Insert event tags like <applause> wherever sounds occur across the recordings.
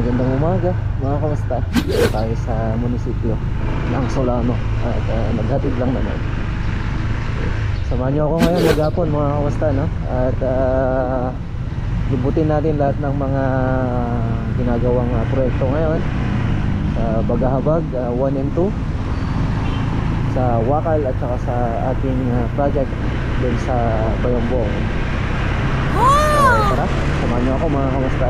magandang umaga mga kamusta? Tayo sa munisipyo ng Solano. At uh, naghatid lang naman. Samahan niyo ako ngayon maghapon mga kamusta no? at uh, libutin natin lahat ng mga ginagawang uh, proyekto ngayon. Sa Bagahabag uh, 1 and 2 sa Wakal at saka sa ating uh, project dun sa Bayambong uh, tara. Samahan niyo ako mga kamusta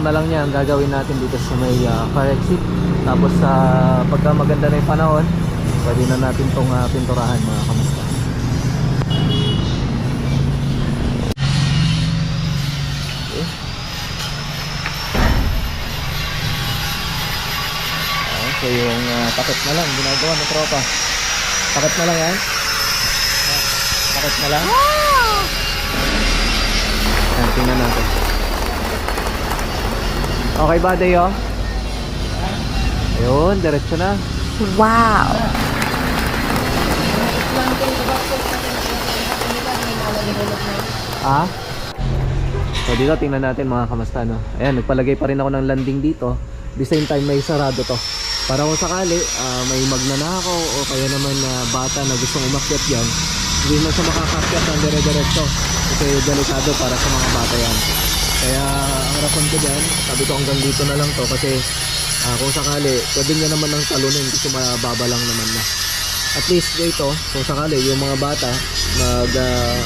dugtong na lang niya ang gagawin natin dito sa may uh, car exit. Tapos sa pagka maganda na yung panahon, pwede na natin tong uh, pinturahan mga kamusta. Okay. Ayan, so yung uh, takip na lang, ginagawa ng tropa. Takip na lang yan. Takip na lang. Ayan, tingnan natin. Okay ba, Dayo? Ayun, diretso na. Wow! Ah? So dito tingnan natin mga kamusta no. Ayan, nagpalagay pa rin ako ng landing dito. The same time may sarado to. Para kung sakali ah, may magnanakaw o kaya naman na bata na gustong umakyat yan, hindi na siya makakakyat ng dire-diretso. Kasi delikado para sa mga bata yan. Kaya ang rason ko dyan, sabi ko hanggang dito na lang to kasi ah, kung sakali, pwede niya naman ng talunin kasi mababa lang naman na. At least dito, kung sakali, yung mga bata, mag, ah,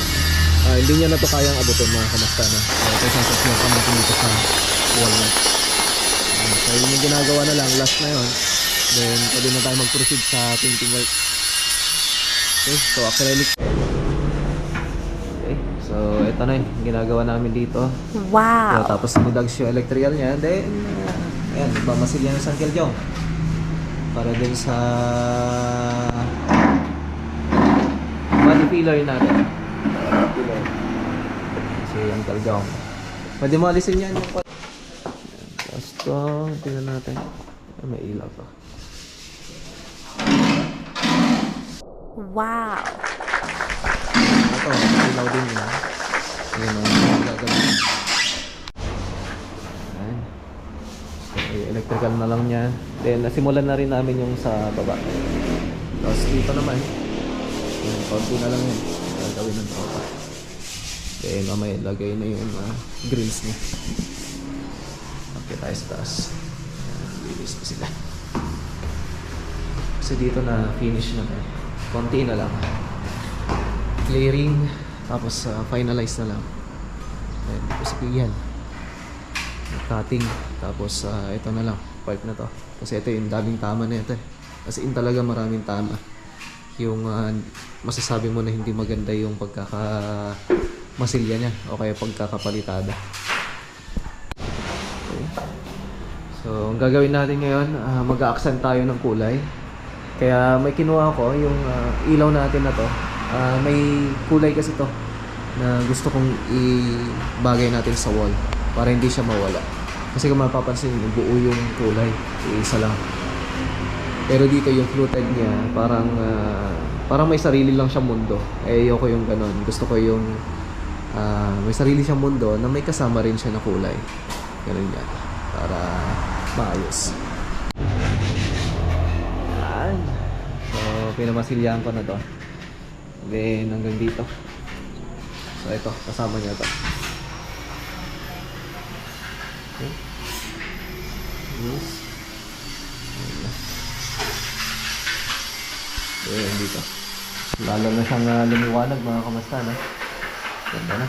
ah, hindi niya na to kayang abutin mga kamasta na. Uh, kasi sasakyan ka natin dito sa walnut. So yun yung ginagawa na lang, last na yun. Then, pwede na tayo mag-proceed sa painting work. Okay, so acrylic. So ito na yung ginagawa namin dito. So, Wow! tapos nidags yung electrical niya. Then, uh, ayan, nagmamasil yan San Kiljong. Para din sa body filler natin. Body yung Kiljong. Pwede mo alisin yan yung Tapos to, tingnan natin. Ah, May ilaw to. Wow! Ito, ilaw din yun. Ayan. Ayan. Okay, electrical na lang niya. Then, nasimulan na rin namin yung sa baba. Tapos dito naman, ayan, konti na lang yun. Gagawin ng tropa. Then, mamaya lagay na yung ah, grills niya. Okay, tayo sa taas. Lilis na sila. Kasi dito na finish na tayo. Konti na lang. Clearing, tapos ah, finalize na lang. Then, tapos yan cutting. Tapos ah, ito na lang part na to. Kasi ito yung daming tama na ito eh. kasi in talaga maraming tama. Yung ah, masasabi mo na hindi maganda yung pagkaka masilya niya o kaya pagkakapalitada. Okay. so ang gagawin natin ngayon ah, mag-accent tayo ng kulay. Kaya may kinuha ko yung ah, ilaw natin na to Ah, may kulay kasi to na gusto kong ibagay natin sa wall para hindi siya mawala. Kasi kung mapapansin buo yung kulay. Isa lang. Pero dito yung fluted niya, parang ah, parang may sarili lang siyang mundo. Eh, ayoko yung ganon. Gusto ko yung ah, may sarili siyang mundo na may kasama rin siya na kulay. Ganun yan. Para maayos. Yan. So, pinamasilyahan ko na to. Then, hanggang dito. So, ito. Kasama niya to. Okay. Yes. Ayan dito. Lalo na siyang uh, lumiwanag mga kamasta na. Ganda na.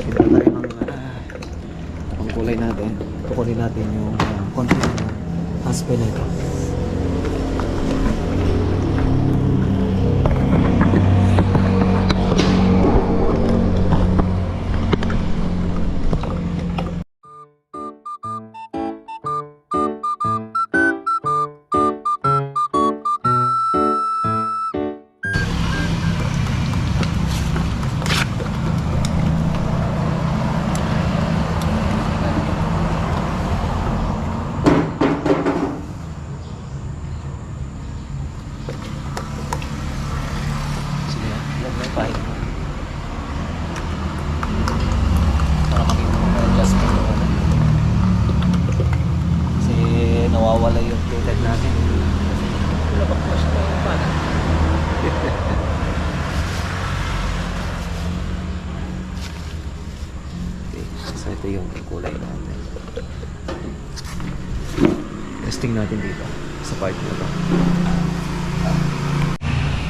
Kita tayo ng uh, pangkulay natin. Kukunin natin yung uh, konti ng uh, aspen na natin dito sa part na to.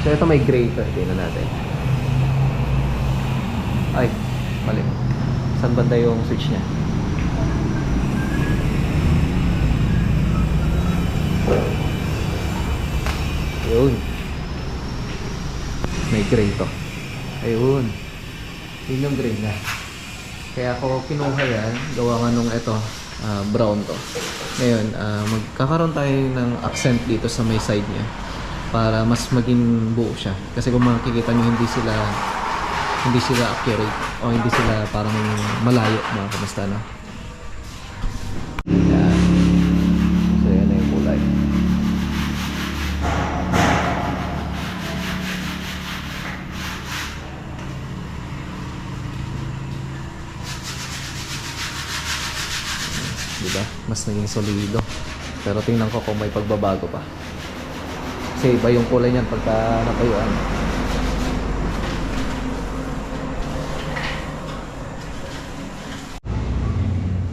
So ito may gray ito. Tingnan natin. Ay, mali. Saan banda yung switch niya? Yun. May gray to. Ayun. Yun yung gray na. Kaya ako kinuha yan, gawa nga nung ito, ah, brown to. Ngayon, ah, magkakaroon tayo ng accent dito sa may side niya para mas maging buo siya. Kasi kung makikita nyo, hindi sila hindi sila accurate o hindi sila parang malayo mga kamusta na. Yan. So, yan na yung kulay. Diba? Mas naging solido. Pero tingnan ko kung may pagbabago pa. Kasi iba yung kulay niyan pagka napayuan.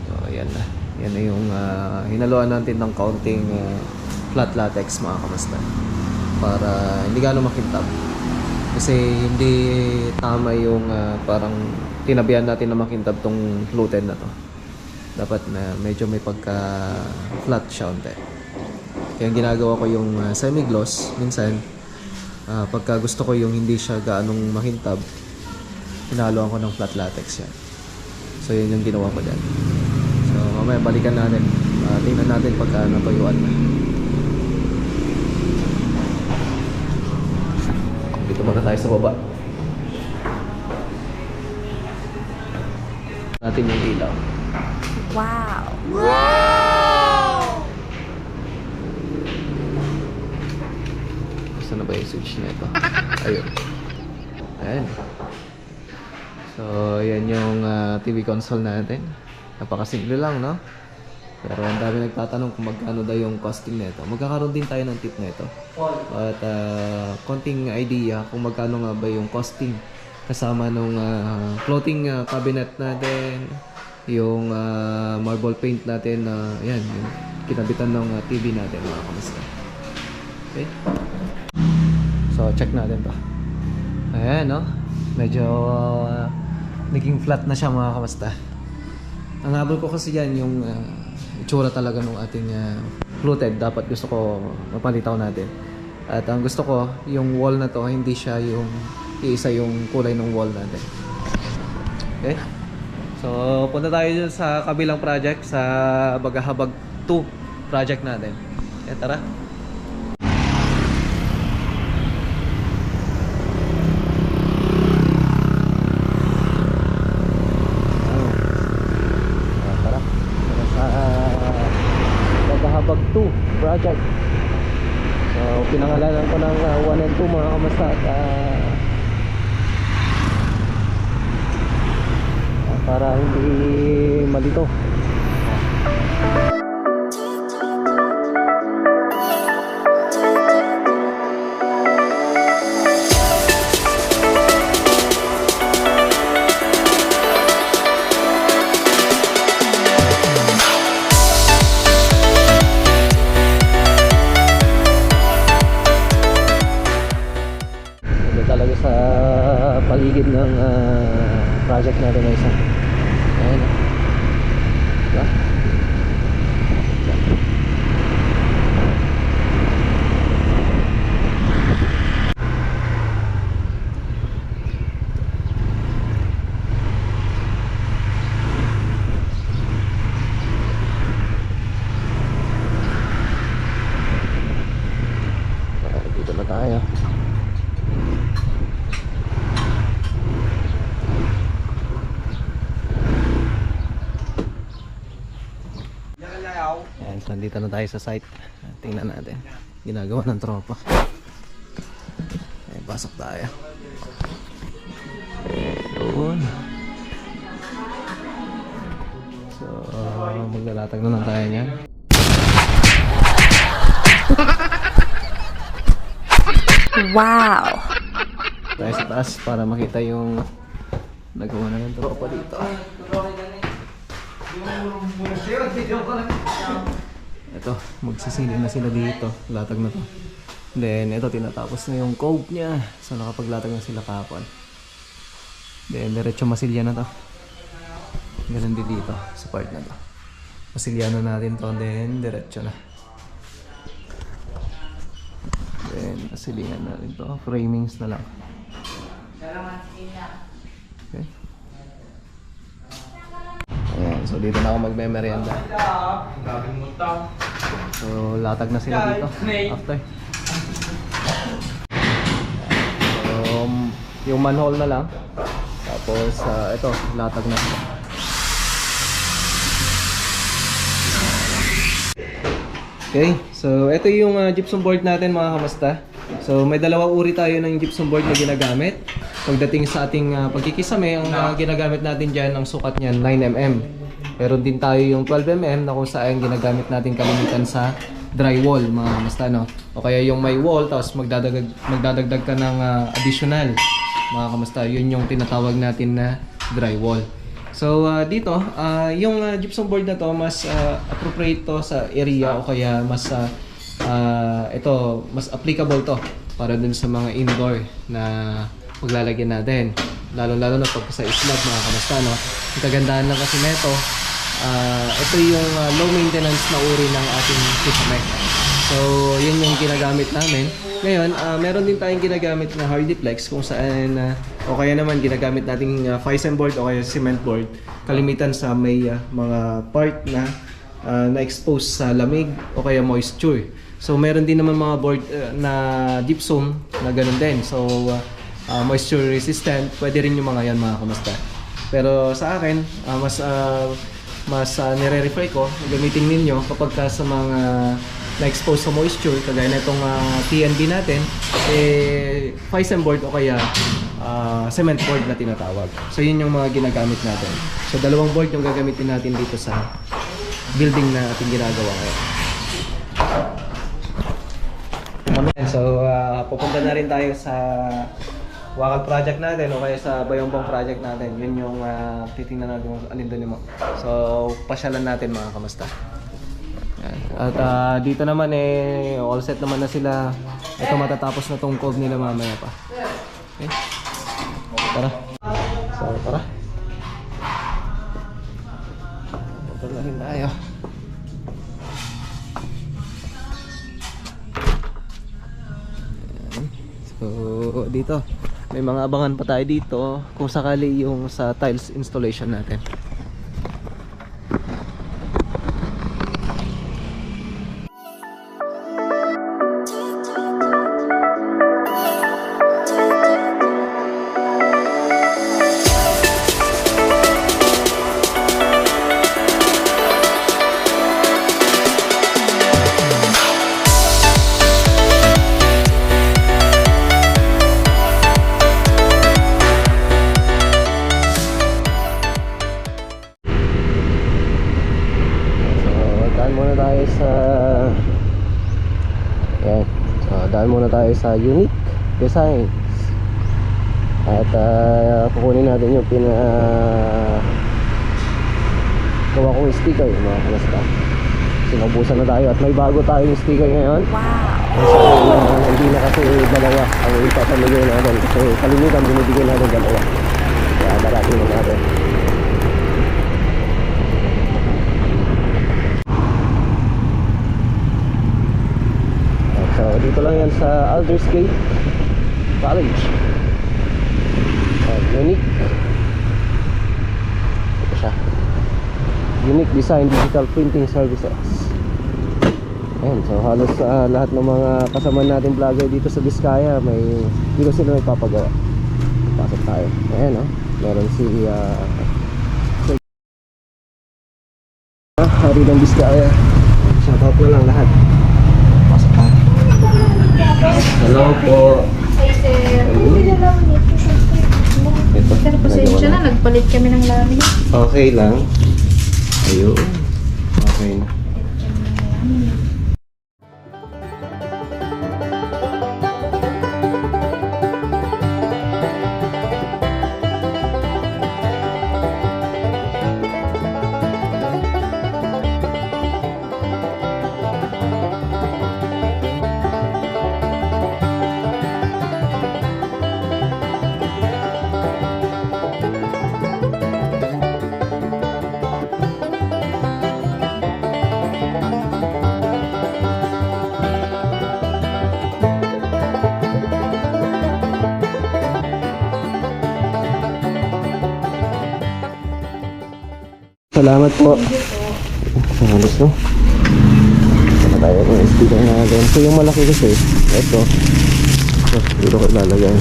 So, ayan na. Yan na yung ah, hinaluan natin ng kaunting ah, flat latex mga kamasta. Para hindi gano'ng makintab. Kasi hindi tama yung ah, parang tinabihan natin na makintab tong fluted na to. Dapat na medyo may pagka flat siya unti. Kaya ginagawa ko yung ah, semi-gloss minsan ah, pagka gusto ko yung hindi siya gaanong makintab hinaluan ko ng flat latex yan. So yun yung ginawa ko dyan. So mamaya balikan natin. Ah, tingnan natin pagka natuyuan na. Dito muna tayo sa baba. Natin yung ilaw. Wow. Saan na ba yung switch nito? Ayun. Ayan. So, yan yung ah, TV console natin. Napakasimple lang, no? Pero ang dami nagtatanong kung magkano daw yung costing nito. Magkakaroon din tayo ng tip nito. At ah, konting idea kung magkano nga ba yung costing kasama nung ah, floating ah, cabinet natin, yung ah, marble paint natin na yan, yung kinabitan ng ah, TV natin mga kamusta. Okay? So, check natin to. Ayan, no? Medyo uh, naging flat na siya mga kamasta. Ang habol ko kasi yan yung uh, itsura talaga ng ating uh, fluted. Dapat gusto ko mapalitaw natin. At ang gusto ko, yung wall na to, hindi siya yung iisa yung kulay ng wall natin. Okay? So, punta tayo dun sa kabilang project, sa Bagahabag 2 project natin. Okay, tara. Ah, tara. Tara sa Naghahabag 2 project. So, pinangalanan ko ng 1 and 2 mga kamasta at ah, ah, para hindi malito. Ito talaga sa paligid ng ah, project natin na isa. Ayan. ah. Diba? Ah, Dito na tayo. Ayan, so nandito na tayo sa site. Tingnan natin. Ginagawa ng tropa. Ayan, pasok tayo. Doon. So, maglalatag na lang tayo niyan. Wow. Tayo sa taas para makita yung nagawa na ng tropa dito. Ito, magsisiling na sila dito. Latag na to. Then, ito, tinatapos na yung cove niya. So, nakapaglatag na sila kapon. Then, diretso masilya na to. Ganun din dito, sa part na to. Masilya na natin to, then, diretso na. Then, masilingan na rin to. Framings na lang. Okay. So dito na ako magme-merienda. So, latag na sila dito. After. So, um, yung manhole na lang. Tapos, ah, ito, latag na sila. Okay, so ito yung ah, gypsum board natin mga kamasta. So may dalawang uri tayo ng gypsum board na ginagamit. Pagdating sa ating ah, pagkikisame, ang ah, ginagamit natin dyan, ang sukat niyan 9mm. Meron din tayo yung 12mm na kung saan ginagamit natin kalimitan sa drywall mga kamasta no. O kaya yung may wall tapos magdadagdag, magdadagdag ka ng ah, additional mga kamasta. Yun yung tinatawag natin na drywall. So ah, dito, ah, yung ah, gypsum board na to mas ah, appropriate to sa area o kaya mas ah, ah, ito mas applicable to para dun sa mga indoor na paglalagyan natin. Lalo-lalo na pag sa islab mga kamusta no. Ang kagandahan lang kasi nito, ah, ito yung ah, low maintenance na uri ng ating kisame. So, yun yung ginagamit namin. Ngayon, ah, meron din tayong ginagamit na Hardiplex kung saan ah, o kaya naman ginagamit nating uh, Fisen board o kaya cement board. Kalimitan sa may ah, mga part na ah, na-expose sa lamig o kaya moisture. So, meron din naman mga board ah, na gypsum na ganun din. So, ah, ah, moisture resistant. Pwede rin yung mga yan mga kamusta. Pero sa akin, ah, mas ah, mas uh, nire-refer ko, gamitin ninyo kapag ka sa mga na-expose sa moisture, kagaya na itong ah, TNB natin, eh, Fisen board o kaya ah, cement board na tinatawag. So, yun yung mga ginagamit natin. So, dalawang board yung gagamitin natin dito sa building na ating ginagawa ngayon. So, ah, pupunta na rin tayo sa Wakal project natin o kaya sa Bayombong project natin. Yun yung ah, titingnan natin kung alin doon mo. So, pasyalan natin mga kamusta. At ah, dito naman eh, all set naman na sila. Ito matatapos na tong cove nila mamaya pa. Okay? Tara. So, tara. Rin tayo. So, dito. May mga abangan pa tayo dito kung sakali yung sa tiles installation natin. Muna tayo sa Unique Designs. At ah, kukunin natin yung pina gawa kong sticker mga kalasta. Sinubusan na tayo at may bago tayong sticker ngayon. Wow! So, ah, hindi na kasi dalawa ang ipapamigay natin. Kasi kalimitan binibigay natin dalawa. Kaya darati na natin. So, dito lang yan sa Aldersgate College. At unique. Ito siya. Unique Design Digital Printing Services. Ayan, so halos ah, lahat ng mga kasama natin vlogger dito sa Biskaya may dito sila nagpapagawa. Pasok tayo. Ayan, oh. Meron si Sir- Ah, Hari ng Biskaya. Shoutout na lang lahat. Hello po. Ito. Sir, pasensya na. Nagpalit kami ng laminate. Okay lang. Ayun. Okay na. Salamat po. Halos no. Saka tayo ng speaker natin. So yung malaki kasi, ito. Ito, dito ko ilalagay.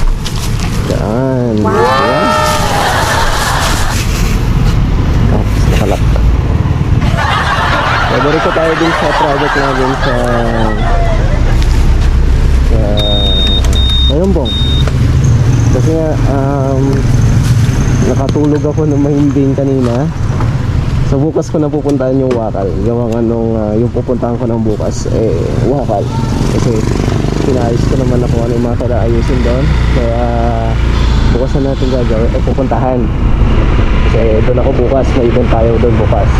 Yan. Wow! Tapos nakalak. Paborito tayo din sa project natin sa sa Mayrombong. Kasi nga, um, nakatulog ako ng mahimbing kanina. So bukas ko na pupuntahan yung Wakal. Yung ang anong ah, yung pupuntahan ko ng bukas eh Wakal. Kasi pinayos ko naman ako ano yung mga kailangan doon. Kaya bukas na natin gagawin eh pupuntahan. Kasi doon ako bukas, may event tayo doon bukas.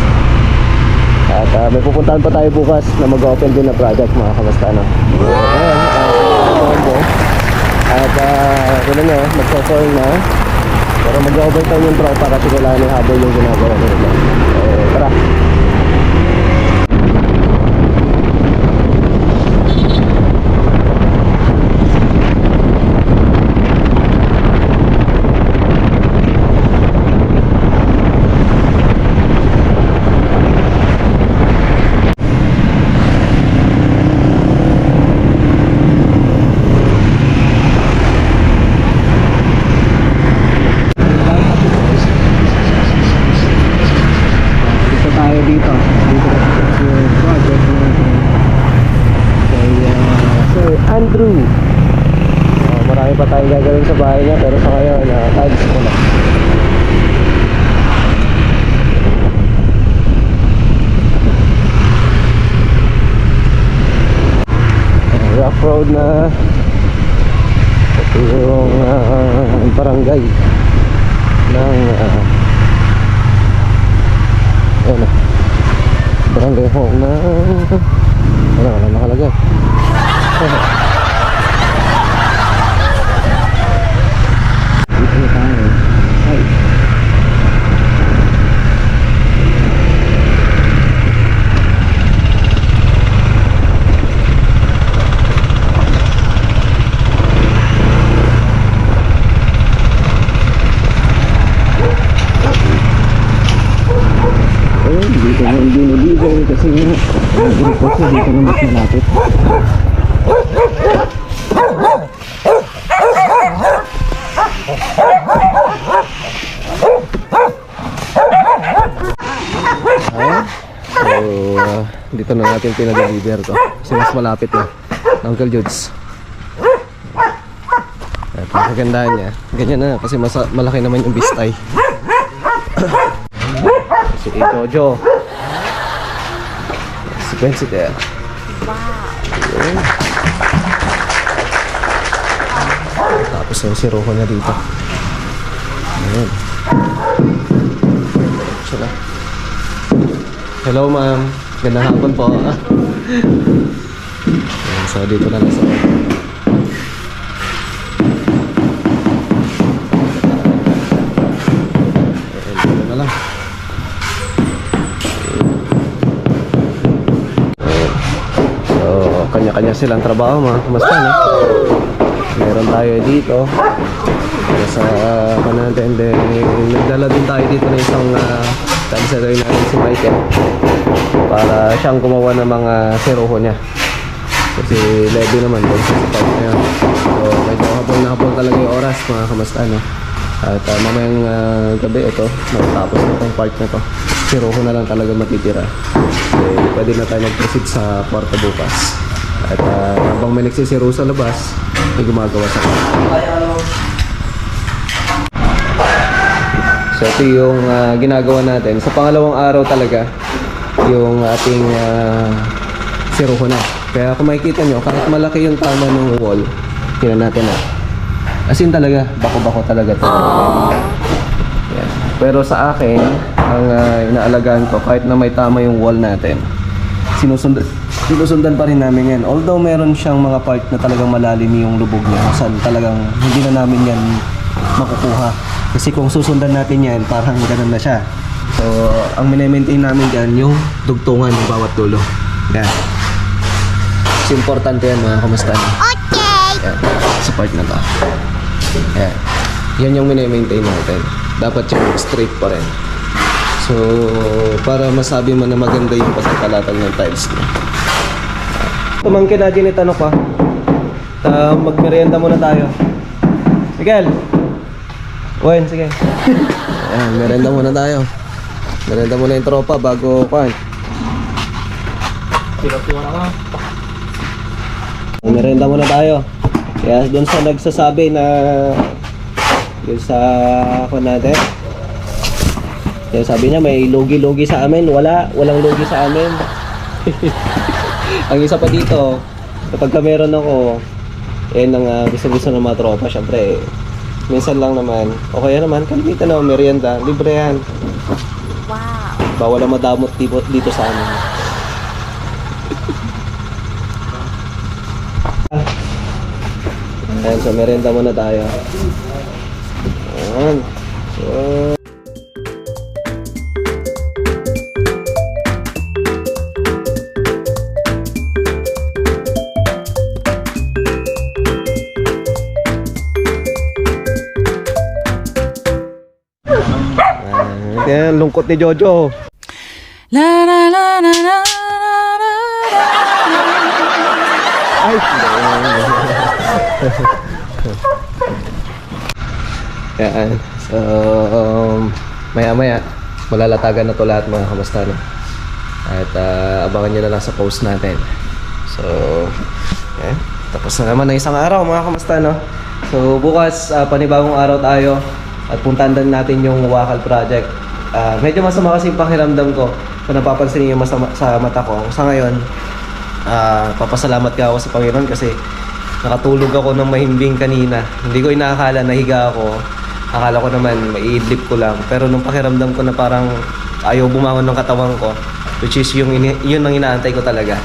At ah, may pupuntahan pa tayo bukas na mag-open din na project mga kamasta no. So, ayun, ah, at uh, ano na, magpo-form na. Mag-overtime yung tropa kasi kailangan yung habol yung ginagawa nila. So, tara. Dito tayo dito. Dito sa project natin. Kay uh, Sir Andrew. Uh, marami pa tayong gagawin sa bahay niya pero sa ngayon, times ko na. Rough road na ito yung uh, barangay ng uh, na. Barangay home na... Wala, wala nakalagay. <laughs> Dito na tayo. Ay. Ayun, dito na yung binibigay kasi ang grupo siya dito na mas malapit. So, ah, dito na natin pinag-deliver to. Kasi mas malapit na. Uncle Judes. At ang kagandahan niya, ganyan na kasi mas malaki naman yung bistay. <coughs> Si Jojo. Si Quincy there. Wow. Tapos yung si Rojo niya dito. Ayan. Siya na. Hello ma'am. Gandang hapon po. <laughs> Ayan, so dito na lang sa silang trabaho mga kamusta no? Meron tayo dito. Sa uh, natin. Then, nagdala din tayo dito ng isang uh, canceroy natin si Michael. Para siyang gumawa ng mga seroho niya. Kasi levy naman doon sa na yun. So, medyo habol na habol talaga yung oras mga kamusta no? At uh, mamayang uh, gabi ito, matatapos na itong part na to. Seroho na lang talaga matitira. Eh, pwede na tayo mag-proceed sa kwarto bukas. At uh, habang may nagsisiro sa labas, may gumagawa sa kwarto. So ito yung ah, ginagawa natin. Sa pangalawang araw talaga, yung ating uh, siruho na. Kaya kung makikita nyo, kahit malaki yung tama ng wall, tingnan natin na. As in talaga, bako-bako talaga ito. Yan. Pero sa akin, ang ah, inaalagaan ko, kahit na may tama yung wall natin, sinusundan, sinusundan pa rin namin yan. Although meron siyang mga part na talagang malalim yung lubog niya, kung saan talagang hindi na namin yan makukuha. Kasi kung susundan natin yan, parang ganun na siya. So, ang mini-maintain namin dyan, yung dugtungan ng bawat dulo. Yan. It's importante yan mga kamusta. Okay! Yan. Sa part na to. Yan. Yan yung mini-maintain natin. Dapat yung straight pa rin. So, para masabi mo na maganda yung pagkakalatag ng tiles niya. Tumangkin na din ano pa. Ta magmerienda muna tayo. Miguel. Wen, sige. <laughs> Ayan, merienda muna tayo. Merienda muna yung tropa bago kan. Merienda muna tayo. Kaya doon sa nagsasabi na yun sa ako natin. Kaya sabi niya may logi-logi sa amin. Wala, walang logi sa amin. <laughs> Ang isa pa dito, kapag ka meron ako, eh nang uh, gusto-gusto ng mga tropa, syempre, minsan lang naman, o kaya naman, kalimitan na merienda, libre yan. Wow! Bawal ang madamot dito, dito sa amin. Ayan, so merienda muna tayo. Ayan. So, Yan, lungkot ni Jojo. La la la la la la Ay, Yan. So, um, maya-maya, malalatagan na to lahat mga kamusta no? At ah, abangan nyo na lang sa post natin. So, yan. Tapos na naman ang isang araw mga kamusta no? So, bukas, ah, panibagong araw tayo at puntahan din natin yung Wakal Project. Ah, medyo masama kasi yung pakiramdam ko kung napapansin niyo masama sa mata ko. Sa ngayon, Ah, papasalamat ka ako sa Panginoon kasi nakatulog ako ng mahimbing kanina. Hindi ko inaakala nahiga ako. Akala ko naman maiidlip ko lang. Pero nung pakiramdam ko na parang ayaw bumangon ng katawan ko, which is yung yun ang inaantay ko talaga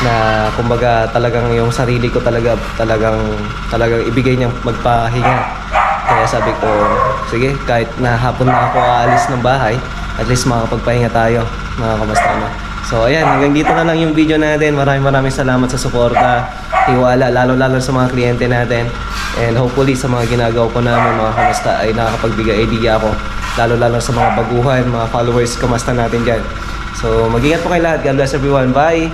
na kumbaga talagang yung sarili ko talaga talagang talagang ibigay niya magpahinga. Kaya sabi ko, sige, kahit na hapon na ako aalis ng bahay, at least makakapagpahinga tayo, mga kamusta na. So ayan, hanggang dito na lang yung video natin. Maraming maraming salamat sa suporta, tiwala, lalo-lalo sa mga kliyente natin. And hopefully sa mga ginagawa ko namin, mga kamusta, ay nakakapagbigay idea ako. Lalo-lalo sa mga baguhan, mga followers, kamusta natin dyan. So mag-ingat po kayo lahat. God bless everyone. Bye!